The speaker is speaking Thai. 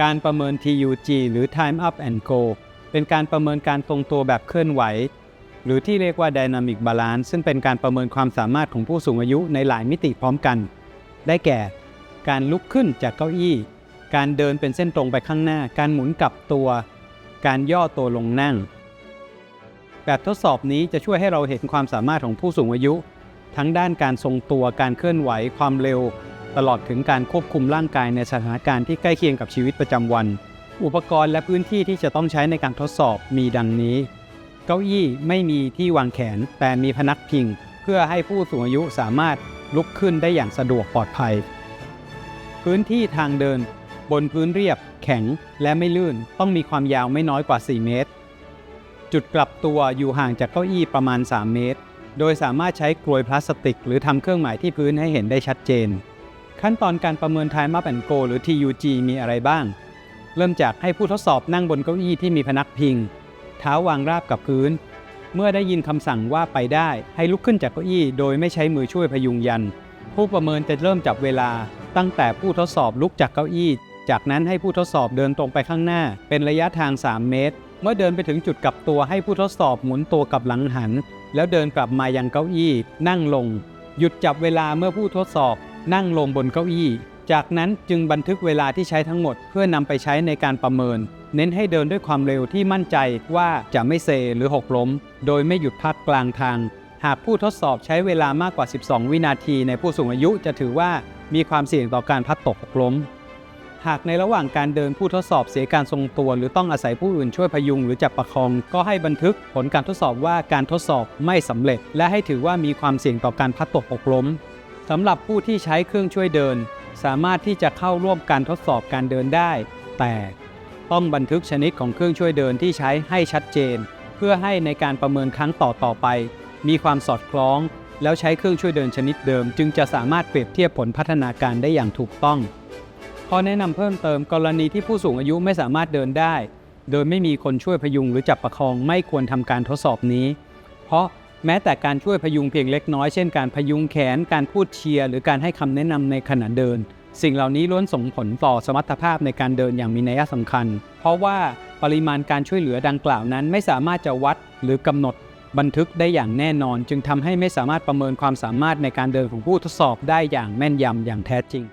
การประเมิน TUG หรือ Time Up and Go เป็นการประเมินการทรงตัวแบบเคลื่อนไหว หรือที่เรียกว่า Dynamic Balance ซึ่งเป็นการประเมินความสามารถของผู้สูงอายุในหลายมิติพร้อมกัน ได้แก่ การลุกขึ้นจากเก้าอี้ การเดินเป็นเส้นตรงไปข้างหน้า การหมุนกลับตัว การย่อตัวลงนั่ง แบบทดสอบนี้จะช่วยให้เราเห็นความสามารถของผู้สูงอายุ ทั้งด้านการทรงตัว การเคลื่อนไหว ความเร็ว ตลอดถึงการควบคุมร่างกายในสถานการณ์ที่ใกล้เคียงกับชีวิตประจำวัน อุปกรณ์และพื้นที่ที่จะต้องใช้ในการทดสอบมีดังนี้ เก้าอี้ไม่มีที่วางแขน แต่มีพนักพิง เพื่อให้ผู้สูงอายุสามารถลุกขึ้นได้อย่างสะดวกปลอดภัย พื้นที่ทางเดิน บนพื้นเรียบ แข็งและไม่ลื่นต้องมีความยาวไม่น้อยกว่า 4 เมตร จุดกลับตัวอยู่ห่างจากเก้าอี้ประมาณ 3 เมตร โดยสามารถใช้กลวยพลาสติก หรือทำเครื่องหมายที่พื้นให้เห็นได้ชัดเจน ขั้นตอนการประเมิน Time Up and Go หรือ TUG มีอะไรบ้าง เริ่มจากให้ผู้ทดสอบนั่งบนเก้าอี้ที่มีพนักพิง เท้าวางราบกับพื้น เมื่อได้ยินคำสั่งว่าไปได้ ให้ลุกขึ้นจากเก้าอี้โดยไม่ใช้มือช่วยพยุงยัน ผู้ประเมินจะเริ่มจับเวลา ตั้งแต่ผู้ทดสอบลุกจากเก้าอี้ จากนั้นให้ผู้ทดสอบเดินตรงไปข้างหน้า เป็นระยะทาง 3 เมตร เมื่อเดินไปถึงจุดกลับตัวให้ผู้ทดสอบหมุนตัวกลับหลังหัน แล้วเดินกลับมายังเก้าอี้ นั่งลง หยุดจับเวลาเมื่อผู้ทดสอบ นั่งลงบนเก้าอี้ จากนั้นจึงบันทึกเวลาที่ใช้ทั้งหมด เพื่อนำไปใช้ในการประเมิน เน้นให้เดินด้วยความเร็วที่มั่นใจว่าจะไม่เซหรือหกล้ม โดยไม่หยุดพักกลางทาง หากผู้ทดสอบใช้เวลามากกว่า 12 วินาทีในผู้สูงอายุจะถือว่ามีความเสี่ยงต่อการพัดตกหกล้ม หากในระหว่างการเดินผู้ทดสอบเสียการทรงตัว หรือต้องอาศัยผู้อื่นช่วยพยุงหรือจับประคอง ก็ให้บันทึกผลการทดสอบว่าการทดสอบไม่สำเร็จ และให้ถือว่ามีความเสี่ยงต่อการพัดตกหกล้ม สำหรับผู้ที่ใช้เครื่องช่วยเดิน สามารถที่จะเข้าร่วมการทดสอบการเดินได้ แต่ต้องบันทึกชนิดของเครื่องช่วยเดินที่ใช้ให้ชัดเจน เพื่อให้ในการประเมินครั้งต่อต่อไป มีความสอดคล้อง แล้วใช้เครื่องช่วยเดินชนิดเดิม จึงจะสามารถเปรียบเทียบผลพัฒนาการได้อย่างถูกต้องข้อแนะนำเพิ่มเติมกรณีที่ผู้สูงอายุไม่สามารถเดินได้ โดยไม่มีคนช่วยพยุงหรือจับประคองไม่ควรทำการทดสอบนี้ เพราะ แม้แต่การช่วยพยุงเพียงเล็กน้อยเช่นการพยุงแขน การพูดเชียร์ หรือการให้คำแนะนำในขณะเดิน สิ่งเหล่านี้ล้วนส่งผลต่อสมรรถภาพในการเดินอย่างมีนัยสำคัญ เพราะว่าปริมาณการช่วยเหลือดังกล่าวนั้น ไม่สามารถจะวัดหรือกำหนดบันทึกได้อย่างแน่นอน จึงทำให้ไม่สามารถประเมินความสามารถในการเดินของผู้ทดสอบได้อย่างแม่นยำอย่างแท้จริง